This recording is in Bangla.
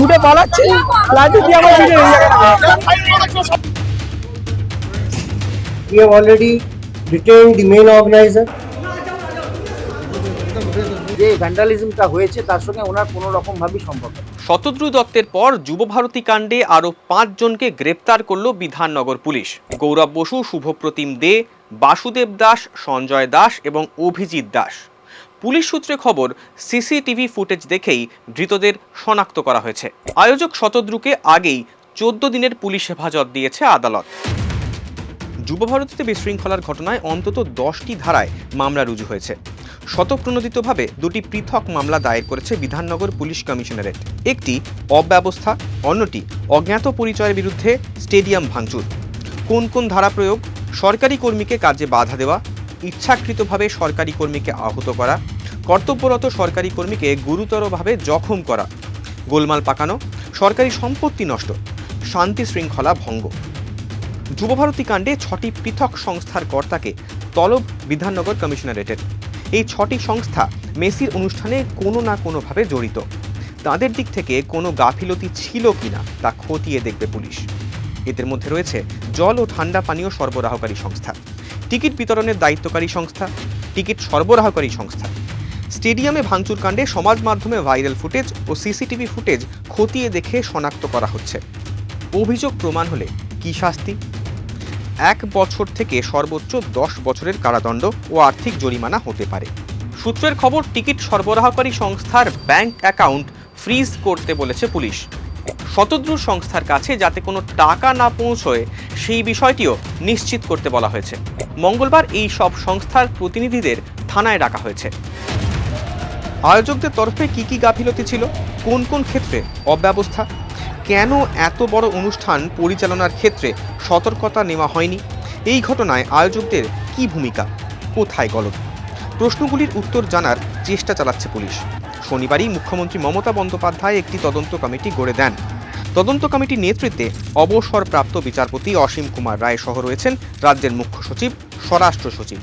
ছুটে পালাচ্ছে। লাঠি দিয়ে আমার পিঠে এই জায়গাটা We have already detained the main organizer. যে ভ্যান্ডালিজমটা হয়েছে তার সঙ্গে ওনার কোনো রকম ভাবেই সম্পর্ক শতদ্রু দত্তের পর যুবভারতী কাণ্ডে আরও পাঁচজনকে গ্রেপ্তার করল বিধাননগর পুলিশ। গৌরব বসু শুভপ্রতিম দে বাসুদেব দাস সঞ্জয় দাস এবং অভিজিৎ দাস। পুলিশ সূত্রে খবর, সিসিটিভি ফুটেজ দেখেই ধৃতদের শনাক্ত করা হয়েছে। আয়োজক শতদ্রুকে আগেই চোদ্দ দিনের পুলিশ হেফাজত দিয়েছে আদালত। যুবভারতীতে বিশৃঙ্খলার ঘটনায় অন্তত দশটি ধারায় মামলা রুজু হয়েছে। শতপ্রণোদিতভাবে দুটি পৃথক মামলা দায়ের করেছে বিধাননগর পুলিশ কমিশনারেট। একটি অব্যবস্থা, অন্যটি অজ্ঞাত পরিচয়ের বিরুদ্ধে স্টেডিয়াম ভাঙচুর। কোন কোন ধারা প্রয়োগ, সরকারি কর্মীকে কাজে বাধা দেওয়া ইচ্ছাকৃতভাবে সরকারি কর্মীকে আহত করা, কর্তব্যরত সরকারি কর্মীকে গুরুতরভাবে জখম করা, গোলমাল পাকানো, সরকারি সম্পত্তি নষ্ট, শান্তি শৃঙ্খলা ভঙ্গ। যুবভারতী কাণ্ডে ছটি পৃথক সংস্থার কর্তাকে তলব বিধাননগর কমিশনারেটের এই ছটি সংস্থা মেসির অনুষ্ঠানে কোনো না কোনোভাবে জড়িত। তাদের দিক থেকে কোনো গাফিলতি ছিল কিনা তা খতিয়ে দেখবে পুলিশ। এদের মধ্যে রয়েছে জল ও ঠান্ডা পানীয় সরবরাহকারী সংস্থা। টিকিট বিতরণের দায়িত্বকারী সংস্থা, টিকিট সরবরাহকারী সংস্থা। স্টেডিয়ামে ভাঙচুর কাণ্ডে সমাজ মাধ্যমে ভাইরাল ফুটেজ ও সিসিটিভি ফুটেজ খতিয়ে দেখে শনাক্ত করা হচ্ছে। অভিযোগ প্রমাণ হলে কি শাস্তি? এক বছর থেকে সর্বোচ্চ দশ বছরের কারাদণ্ড ও আর্থিক জরিমানা হতে পারে। সূত্রের খবর, টিকিট সরবরাহকারী সংস্থার ব্যাংক অ্যাকাউন্ট ফ্রিজ করতে বলেছে পুলিশ। শতদ্রু সংস্থার কাছে যাতে কোনো টাকা না পৌঁছয়, সেই বিষয়টিও নিশ্চিত করতে বলা হয়েছে। মঙ্গলবার এই সব সংস্থার প্রতিনিধিদের থানায় ডাকা হয়েছে। আয়োজকদের তরফে কি কি গাফিলতি ছিল? কোন কোন ক্ষেত্রে অব্যবস্থা? কেন এত বড় অনুষ্ঠান পরিচালনার ক্ষেত্রে সতর্কতা নেওয়া হয়নি? এই ঘটনায় আয়োজকদের কি ভূমিকা? কোথায় গলত প্রশ্নগুলির উত্তর জানার চেষ্টা চালাচ্ছে পুলিশ। শনিবারই মুখ্যমন্ত্রী মমতা বন্দ্যোপাধ্যায় একটি তদন্ত কমিটি গড়ে দেন। তদন্ত কমিটির নেতৃত্বে অবসরপ্রাপ্ত বিচারপতি অসীম কুমার রায় সহ রয়েছেন রাজ্যের মুখ্য সচিব, স্বরাষ্ট্র সচিব।